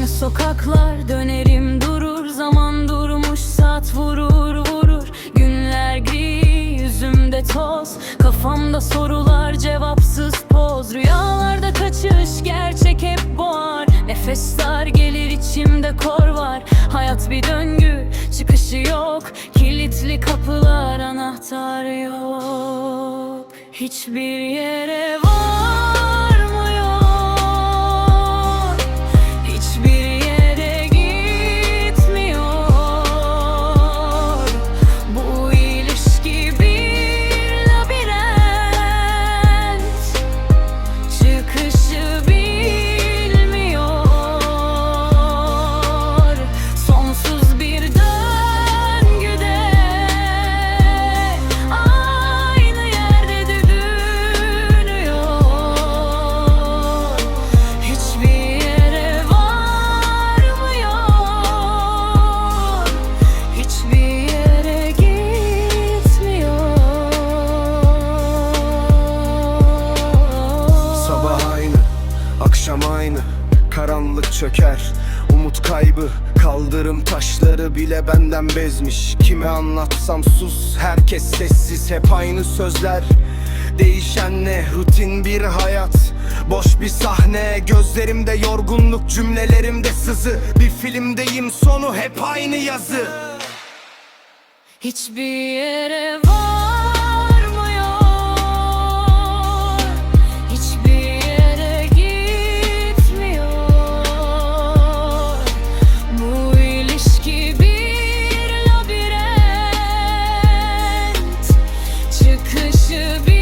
Aynı sokaklar dönerim durur Zaman durmuş saat vurur vurur. Günler gri yüzümde toz Kafamda sorular cevapsız poz. Rüyalarda kaçış gerçek hep boğar. Nefesler gelir içimde kor var. Hayat bir döngü çıkışı yok. Kilitli kapılar anahtar yok. Hiçbir yere varmıyor aynı. Karanlık çöker, umut kaybı. Kaldırım taşları bile benden bezmiş. Kime anlatsam sus, herkes sessiz. Hep aynı sözler. Değişen ne, rutin bir hayat. Boş bir sahne, gözlerimde yorgunluk Cümlelerimde sızı. Bir filmdeyim sonu hep aynı yazı. Hiçbir yere Bakışı bir